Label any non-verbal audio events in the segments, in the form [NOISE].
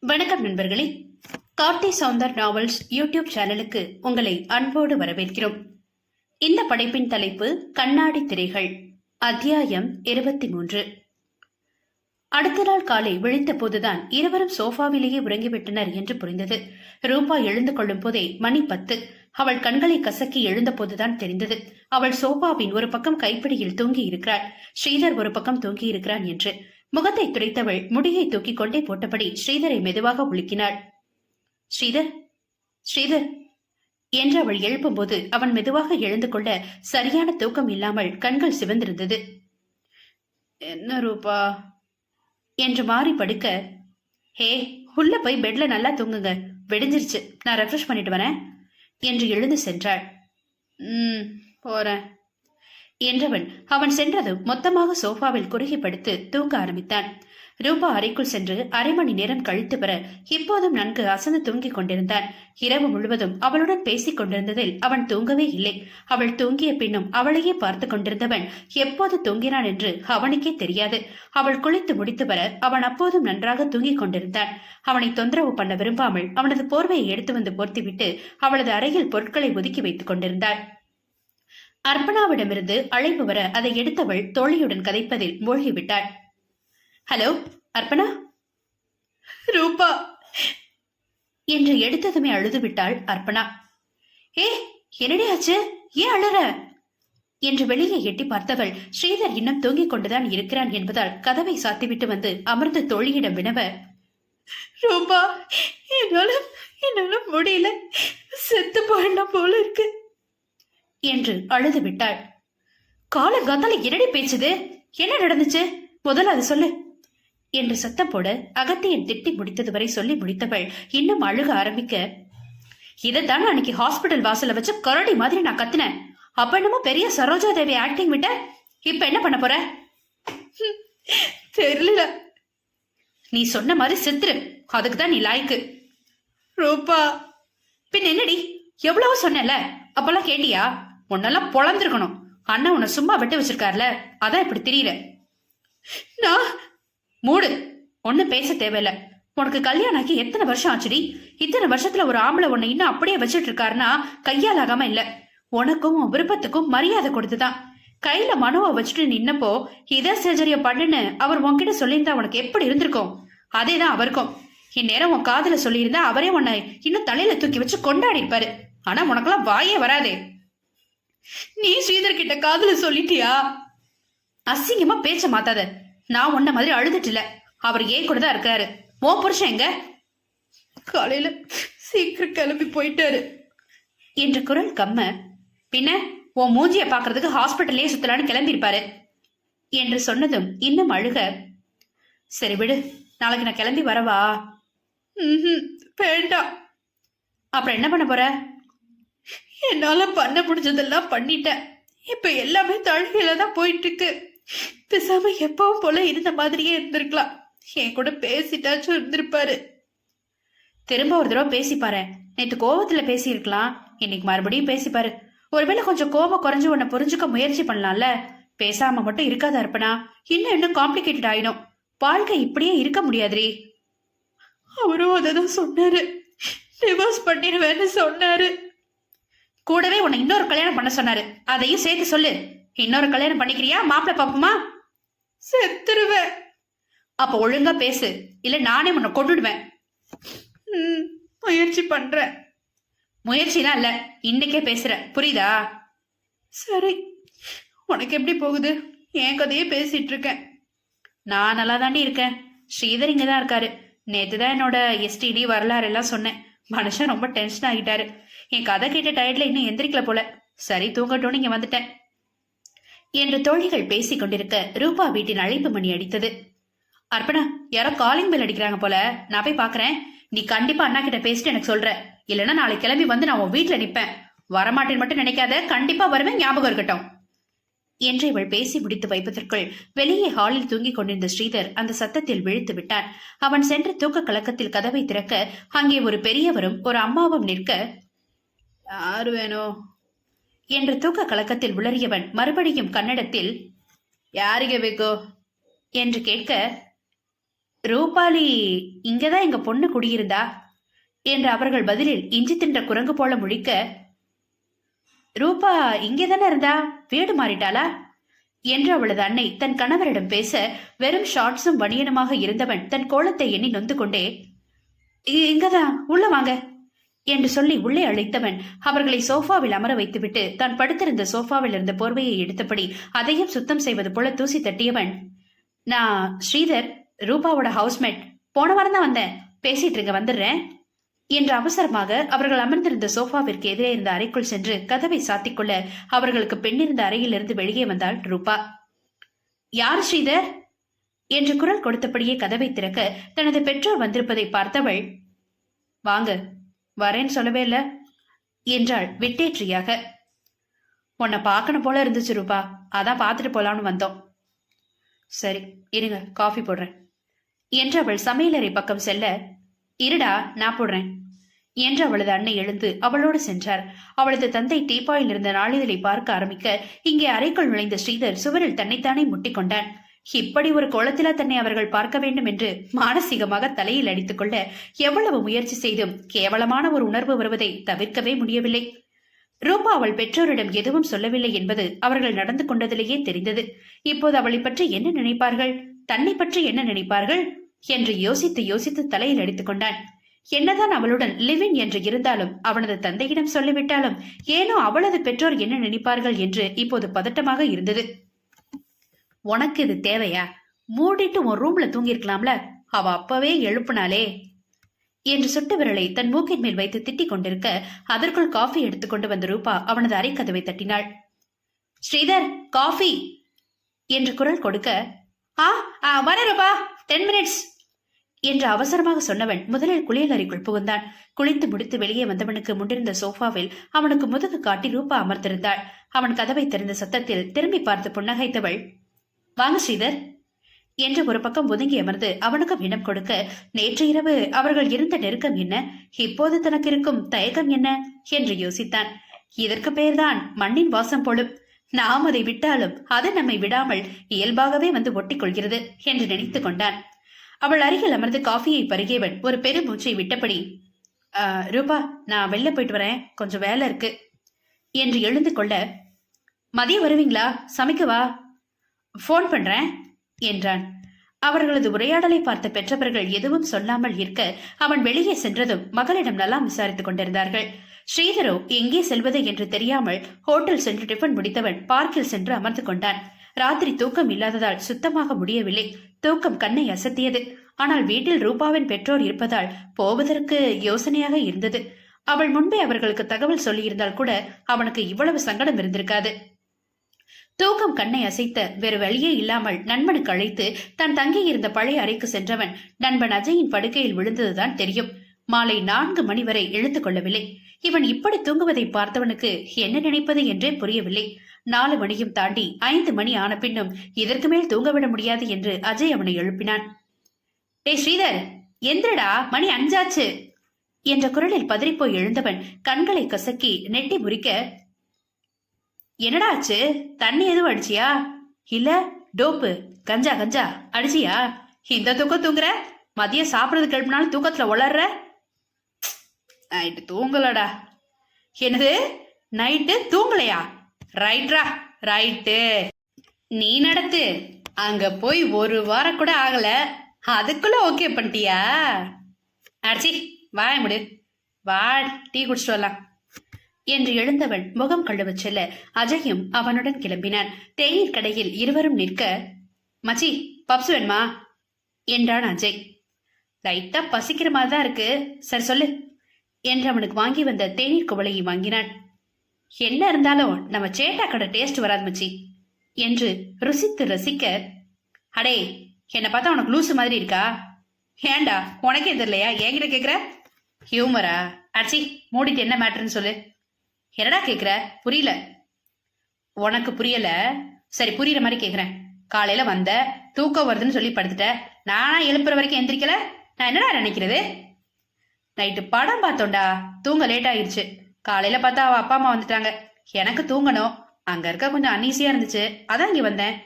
வணக்கம் நண்பர்களே. Karthi Soundar novels YouTube சேனலுக்கு உங்களை அன்போடு வரவேற்கிறோம். இந்த படைப்பின் தலைப்பு கண்ணாடி திரைகள் அத்தியாயம் இருபத்தி மூன்று. அடுத்த நாள் காலை விழித்த போதுதான் இருவரும் சோஃபாவிலேயே உறங்கிவிட்டனர் என்று புரிந்தது. ரூபா எழுந்து கொள்ளும் போதே மணி பத்து. அவள் கண்களை கசக்கி எழுந்த போதுதான் தெரிந்தது. அவள் சோஃபாவின் ஒரு பக்கம் கைப்பிடியில் தூங்கி இருக்கிறாள் ஸ்ரீதர் ஒரு பக்கம் தூங்கி இருக்கிறான் என்று. முகத்தை துடைத்தவள் முடியை தூக்கிக் கொண்டே போட்டபடி ஸ்ரீதரை மெதுவாக உலுக்கினாள். ஸ்ரீதர் ஸ்ரீதர் என்று அவள் எழுப்பும்போது அவன் மெதுவாக எழுந்து கொள்ள சரியான தூக்கம் இல்லாமல் கண்கள் சிவந்திருந்தது. என்ன ரூபா? என்று மாறி படுக்க ஹே உள்ள போய் பெட்ல நல்லா தூங்குங்க. வெடிஞ்சிருச்சு. நான் ரெஃப்ரெஷ் பண்ணிட்டு வரேன் என்று எழுந்து சென்றாள். ம் போறேன். என்றவன் அவன் சென்றதும் மொத்தமாக சோஃபாவில் குறுகி படுத்து தூங்க ஆரம்பித்தான். ரூபா அறைக்குள் சென்று அரை மணி நேரம் கழித்து பெற இப்போதும் நன்கு அசந்து தூங்கிக் கொண்டிருந்தான். இரவு முழுவதும் அவளுடன் பேசிக் கொண்டிருந்ததில் அவன் தூங்கவே இல்லை. அவள் தூங்கிய பின்னும் அவளையே பார்த்து கொண்டிருந்தவன் எப்போது தூங்கினான் என்று அவனுக்கே தெரியாது. அவள் குளித்து முடித்து வர அவன் அப்போதும் நன்றாக தூங்கிக் கொண்டிருந்தான். அவனை தொந்தரவு பண்ண விரும்பாமல் அவனது போர்வையை எடுத்து வந்து போர்த்திவிட்டு அவளது அறையில் பொருட்களை ஒதுக்கி வைத்துக் கொண்டிருந்தாள். அர்ப்பணாவிடமிருந்து அழைப்பு வர அதை எடுத்தவள் தோழியுடன் கதைப்பதில் மூழ்கிவிட்டாள். ஹலோ அர்ப்பணா? ரூபா. என்று எடுத்ததுமே அழுது விட்டாள் அர்ப்பணா. ஏ என்னடி ஆச்சு? ஏன் அழற? என்று வெளியே எட்டி பார்த்தவள் ஸ்ரீதர் இன்னும் தூங்கிக் கொண்டுதான் இருக்கிறான் என்பதால் கதவை சாத்திவிட்டு வந்து அமர்ந்த தோழியிடம் வினவ ரூபா என்னால என்னால முடியல. செத்து போயிடலாம் போல இருக்கு. என்று அழுது விட்டாள். காலங்காத்தால என்னடி பேச்சுது? என்ன நடந்துச்சு? முதல்ல அது சொல்லு. என்று சத்தம் போட அகத்தியன் திட்டி முடித்தது வரை சொல்லி முடித்தவள் இன்னும் அழுக ஆரம்பிக்க இதைத்தானே அன்னைக்கு ஹாஸ்பிட்டல் வாசல்ல வச்சு கரடி மாதிரி நான் கத்துனேன். அப்ப என்னமோ பெரிய சரோஜா தேவி ஆக்டிங் விட்ட. இப்ப என்ன பண்ண போற? [LAUGHS] தெரியல. நீ சொன்ன மாதிரி செத்துரு. அதுக்கு தான் நீ லாய்க்கு. ரூபா பின் என்னடி? எவ்வளவோ சொன்னல அப்பெல்லாம் கேட்டியா? உன்னெல்லாம் பொழந்திருக்கணும். அண்ணா உன்னை சும்மா விட்டு வச்சிருக்காருல அதான் இப்படி தெரியல நான் மூடு. ஒன்னும் பேச தேவையில்ல. உனக்கு கல்யாணம் ஆகி எத்தனை வருஷம் ஆச்சுடி? இத்தனை வருஷத்துல ஒரு ஆம்பளை உன்னை இன்னும் அப்படியே வச்சிட்டு இருக்காருன்னா கையால் ஆகாம இல்ல. உனக்கும் உன் விருப்பத்துக்கும் மரியாதை கொடுத்துதான். கையில மனுவை வச்சுட்டு நின்னப்போ இதை சர்ஜரிய பண்ணுன்னு அவர் உன்கிட்ட சொல்லியிருந்தா உனக்கு எப்படி இருந்திருக்கும்? அதேதான் அவருக்கும். இந்நேரம் உன் காதல சொல்லியிருந்தா அவரே உன்னை இன்னும் தலையில தூக்கி வச்சு கொண்டாடி இருப்பாரு ஆனா உனக்கெல்லாம் வாயே வராதே. நீ ஸ்ரீதர் கிட்ட காதுல சொல்லிட்டியா? அசிங்கமா பேச்ச மாத்தாத. நான் உன்ன மாதிரி அழுதுட்டு இல்ல. அவர் ஏன் கூட தான் இருக்காரு. ஓ புருஷன் எங்க? காலையில சீக்கிரம் கிளம்பி போயிட்டாரு. என்ற குரல் கம்ம. பின்ன உன் மூஞ்சிய பாக்குறதுக்கு ஹாஸ்பிட்டல்லே சுத்தலான்னு கிளம்பி இருப்பாரு என்று சொன்னதும் இன்னும் அழுக. சரி விடு நாளைக்கு நான் கிளம்பி வரவா? ம்ஹும், வேண்டாம். அப்புறம் என்ன பண்ண போற? என்னால பண்ண முடிஞ்சதெல்லாம் பண்ணிட்டேன். இப்ப எல்லாமே தழுகையில தான் போயிட்டு இருக்கு பேசாம எப்பவும் போல இருந்த மாதிரியே இருந்திருக்கலாம். என் கூட பேசிட்டாச்சும் இருந்திருப்பாரு. திரும்ப ஒரு தடவை பேசிப்பாரு. நேற்று கோவத்துல பேசியிருக்கலாம். இன்னைக்கு மறுபடியும் பேசிப்பாரு. ஒருவேளை கொஞ்சம் கோபம் குறைஞ்சு உன்னை புரிஞ்சுக்க முயற்சி பண்ணலாம்ல? பேசாம மட்டும் இருக்காத அர்ப்பணா. இன்னும் இன்னும் காம்ப்ளிகேட்டட் ஆயிடும். வாழ்க்கை இப்படியே இருக்க முடியாதுரி அவரும் அதை தான் சொன்னாரு. டிவோர்ஸ் பண்ணிடுவேன்னு சொன்னாரு. கூடவே உன்னை இன்னொரு கல்யாணம் பண்ண சொன்னாரு. அதையும் சேர்த்து சொல்லு. இன்னொரு கல்யாணம் பண்ணிக்கிறியா? மாப்பிள்ள பாப்போமா செத்துருவேன். அப்ப ஒழுங்கா பேசு. இல்ல நானே உன்னை கொண்டுடுவேன் ம், முயற்சி பண்றேன். முயற்சிலாம் இல்ல. இன்னைக்கே பேசுற. புரியுதா? சரி. உனக்கு எப்படி போகுது? என் கதையே பேசிட்டு இருக்கேன். நான் நல்லா தாண்டி இருக்கேன். ஸ்ரீதர் இங்க தான் இருக்காரு. நேத்து தான் என்னோட எஸ்டிடி வரலாறு எல்லாம் சொன்னேன். மனுஷன் ரொம்ப டென்ஷன் ஆகிட்டாரு. என் கதை கேட்ட டயர்ட்ல இன்னும் எந்திரிக்கல போல. சரி தூங்கட்டும்னு இங்க வந்துட்டேன். என்று தோழிகள் பேசிக் கொண்டிருக்க ரூபா வீட்டின் அழைப்பு மணி அடித்தது. அர்ப்பணா யாரோ காலிங் பெல் அடிக்கிறாங்க போல. நான் போய் பாக்குறேன். நீ கண்டிப்பா அண்ணா கிட்ட பேசிட்டு எனக்கு சொல்ற. இல்லைன்னா நாளைக்கு கிளம்பி வந்து நான் உன் வீட்டுல நிப்பேன். வரமாட்டேன்னு மட்டும் நினைக்காத. கண்டிப்பா வருவேன் ஞாபகம் இருக்கட்டும். என்று இவள் பேசி முடித்து வைப்பதற்குள் வெளியே ஹாலில் தூங்கிக் கொண்டிருந்த ஸ்ரீதர் அந்த சத்தத்தில் விழித்து விட்டான் அவன் சென்ற தூக்க கலக்கத்தில் கதவை திறக்க அங்கே ஒரு பெரியவரும் ஒரு அம்மாவும் நிற்க யாரு வேணும் என்று தூக்க கலக்கத்தில் உளறியவன் மறுபடியும் கன்னடத்தில் யாருக வேகோ என்று கேட்க ரூபாலி இங்கதான் எங்க பொண்ணு குடியிருந்தா? என்று அவர்கள் பதிலில் இஞ்சி தின்ற குரங்கு போல முழிக்க ரூபா இங்கேதானே இருந்தா? வீடு மாறிட்டாளா? என்று அவளது அன்னை தன் கணவரிடம் பேச வெறும் ஷார்ட்ஸும் பனியனுமாக இருந்தவன் தன் கோலத்தை எண்ணி நொந்து கொண்டே "இ- இங்கதான் உள்ள வாங்க. என்று சொல்லி உள்ளே அழைத்தவன் அவர்களை சோஃபாவில் அமர வைத்துவிட்டு தான் படுத்திருந்த சோஃபாவில் இருந்த போர்வையை எடுத்தபடி அதையும் சுத்தம் செய்வது போல தூசி தட்டியவன் நான் ஸ்ரீதர் ரூபாவோட ஹவுஸ்மேட் போன வாரம் தான் வந்தேன். பேசிட்டு இருங்க வந்துடுறேன். என்று அவசரமாக அவர்கள் அமர்ந்திருந்த சோஃபாவிற்கு எதிரே இருந்த அறைக்குள் சென்று கதவை சாத்திக்கொள்ள அவர்களுக்கு பெண்ணிருந்த அறையிலிருந்து வெளியே வந்தாள் ரூபா. யார் ஸ்ரீதர்? என்று குரல் கொடுத்தபடியே கதவை திறக்க தனது பெற்றோர் வந்திருப்பதை பார்த்தவள் வாங்க வரேன்னு சொல்லவே இல்ல என்றாள் விட்டேற்றியாக. உன்னை பார்க்கணும் போல இருந்துச்சு ரூபா. அதான் பார்த்துட்டு போலான்னு வந்தோம். சரி இருங்க காஃபி போடுறேன் என்று அவள் சமையலறை பக்கம் செல்ல இருடா நான் போடுறேன் என்று அவளது அன்னை எழுந்து அவளோடு சென்றார். அவளது தந்தை டீப்பாயில் இருந்த நாளிதழை பார்க்க ஆரம்பிக்க இங்கே அறைக்குள் நுழைந்த ஸ்ரீதர் சுவரில் தன்னைத்தானே முட்டிக்கொண்டான் இப்படி ஒரு கோலத்திலா தன்னை அவர்கள் பார்க்க வேண்டும் என்று மானசீகமாக தலையில் அடித்துக் கொள்ள எவ்வளவு முயற்சி செய்தும் கேவலமான ஒரு உணர்வு வருவதை தவிர்க்கவே முடியவில்லை. ரூபா அவள் பெற்றோரிடம் எதுவும் சொல்லவில்லை என்பது அவர்கள் நடந்து கொண்டதிலேயே தெரிந்தது. இப்போது அவளை பற்றி என்ன நினைப்பார்கள்? தன்னை பற்றி என்ன நினைப்பார்கள்? என்று யோசித்து யோசித்து தலையில் அடித்துக் கொண்டான். என்னதான் அவளுடன் லிவின் என்று இருந்தாலும் அவனது தந்தையிடம் சொல்லிவிட்டாலும் ஏனோ அவளது பெற்றோர் என்ன நினைப்பார்கள் என்று இப்போது பதட்டமாக இருந்தது. உனக்கு இது தேவையா? மூடிட்டு உன் ரூம்ல தூங்கியிருக்கலாம்ல. அவ அப்பவே எழுப்புனாலே என்று சுட்டு விரலை தன் மூக்கின் மேல் வைத்து திட்டிக் கொண்டிருக்க அதற்குள் காஃபி எடுத்துக்கொண்டு வந்த ரூபா அவனது அறைக்கதவை தட்டினாள். ஸ்ரீதர் காஃபி என்று குரல் கொடுக்க ஆ ஆ, வரேன் ரூபா டென் மினிட்ஸ் என்று அவசரமாக சொன்னவன் முதலில் குளியலறைக்குள் புகுந்தான். குளித்து முடித்து வெளியே வந்தவனுக்கு முன்னிருந்த சோஃபாவில் அவனுக்கு முதுகு காட்டி ரூபா அமர்ந்திருந்தாள். அவன் கதவை திறந்த சத்தத்தில் திரும்பி பார்த்து புன்னகைத்தவள் வாங்க ஸ்ரீதர். என்று ஒரு பக்கம் ஒதுங்கி அமர்ந்து அவனுக்கும் இடம் கொடுக்க நேற்று இரவு அவர்கள் இருந்த நெருக்கம் என்ன? இப்போது தனக்கு இருக்கும் தயக்கம் என்ன? என்று யோசித்தான். இதற்கு பெயர்தான் மண்ணின் வாசம் போலும். நாம் அதை விட்டாலும் அது நம்மை விடாமல் இயல்பாகவே வந்து ஒட்டிக் கொள்கிறது என்று நினைத்துக் கொண்டான். அவள் அருகில் அமர்ந்து காஃபியை பருகியவன் ஒரு பெருமூச்சை விட்டபடி ரூபா நான் வெளில போயிட்டு வரேன். கொஞ்சம் வேலை இருக்கு. என்று எழுந்து கொள்ள மதியம் வருவீங்களா? சமைக்கவா? ஃபோன் பண்றேன் என்றான். அவர்களது உரையாடலை பார்த்த பெற்றவர்கள் எதுவும் சொல்லாமல் இருக்க அவன் வெளியே சென்றதும் மகளிடம் நல்லா விசாரித்துக் கொண்டிருந்தார்கள். ஸ்ரீதரோ எங்கே செல்வது என்று தெரியாமல் ஹோட்டல் சென்று டிஃபன் முடித்தவன் பார்க்கில் சென்று அமர்ந்து கொண்டான். ராத்திரி தூக்கம் இல்லாததால் சுத்தமாக முடியவில்லை. தூக்கம் கண்ணை அசத்தியது. ஆனால் வீட்டில் ரூபாவின் பெற்றோர் இருப்பதால் போவதற்கு யோசனையாக இருந்தது. அவள் முன்பே அவர்களுக்கு தகவல் சொல்லியிருந்தால் கூட அவனுக்கு இவ்வளவு சங்கடம் இருந்திருக்காது. தூக்கம் கண்ணை அசைத்த வேறு வழியே இல்லாமல் நண்பனுக்கு அழைத்து தான் தங்கியிருந்த பழைய அறைக்கு சென்றவன் நண்பன் அஜயின் படுக்கையில் விழுந்ததுதான் தெரியும். மாலை நான்கு மணி வரை எழுந்து கொள்ளவில்லை. இவன் இப்படி தூங்குவதை பார்த்தவனுக்கு என்ன நினைப்பது என்றே புரியவில்லை. நாலு மணியும் தாண்டி ஐந்து மணி ஆன பின்னும் இதற்கு மேல் தூங்கவிட முடியாது என்று அஜய் அவனை எழுப்பினான். டே ஸ்ரீதர் எந்திரடா மணி அஞ்சாச்சு என்ற குரலில் பதறிப்போய் எழுந்தவன் கண்களை கசக்கி நெட்டி முறிக்க என்னடா ஆச்சு தண்ணி எதுவும் அடிச்சியா? இல்ல டோப்பு கஞ்சா கஞ்சா அடிச்சியா? இந்த தூக்கம் தூங்குற? மதியம் சாப்பிடறது கிளம்பினாலும் தூக்கத்துல உளர்ற? நைட்டு தூங்கலடா. என்னது? நைட்டு தூங்கலையா? ரைட்ரா ரைட்டு. நீ நடத்து. அங்க போய் ஒரு வாரம் கூட ஆகல. அதுக்குள்ள ஓகே பண்ணிட்டியா? அடிச்சி வாய முடி. வா டீ குடிச்சிட்டு வரலாம். என்று எழுந்தவன் முகம் கழுவச் செல்ல அஜயும் அவனுடன் கிளம்பினான். தேநீர் கடையில் இருவரும் நிற்க மச்சி பப்ஸ் வேணுமா? என்றான் அஜய். லைட்டா பசிக்கிற மாதிரி தான் இருக்கு. சரி சொல்லு என்று அவனுக்கு வாங்கி வந்த தேநீர் குவளையை வாங்கினான். என்ன இருந்தாலும் நம்ம சேட்டா கடை டேஸ்ட் வராது மச்சி என்று ருசித்து ரசிக்க அடே என்னை பார்த்தா உனக்கு லூசு மாதிரி இருக்கா? ஏண்டா உனக்கே தெரியலையா? என்கிட்ட கேக்குற? ஹியூமரா? அச்சி மூடிட்டு என்ன மேட்ருன்னு சொல்லு. என்னடா கேக்குற? புரியல. உனக்கு புரியல? சரி புரியுற மாதிரி கேக்குறேன். காலையில வந்த தூக்கம் வருதுன்னு சொல்லி படுத்துட்ட. நானா எழுப்புற வரைக்கும் எந்திரிக்கல? நான் என்னடா நினைக்கிறது? நைட்டு படம் பார்த்தோம்டா. தூங்க லேட் ஆயிடுச்சு காலையில பார்த்தா அவ அப்பா அம்மா வந்துட்டாங்க. எனக்கு தூங்கணும். அங்க இருக்க கொஞ்சம் அன்னீசியா இருந்துச்சு. அதான் இங்க வந்தேன்.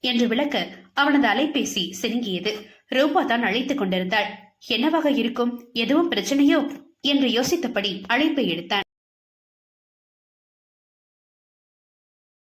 என்று விளக்க அவனது அலைபேசி செருங்கியது ரூபா தான் அழைத்துக் கொண்டிருந்தாள். என்னவாக இருக்கும்? எதுவும் பிரச்சனையோ? என்று யோசித்தபடி அழைப்பை எடுத்தான்.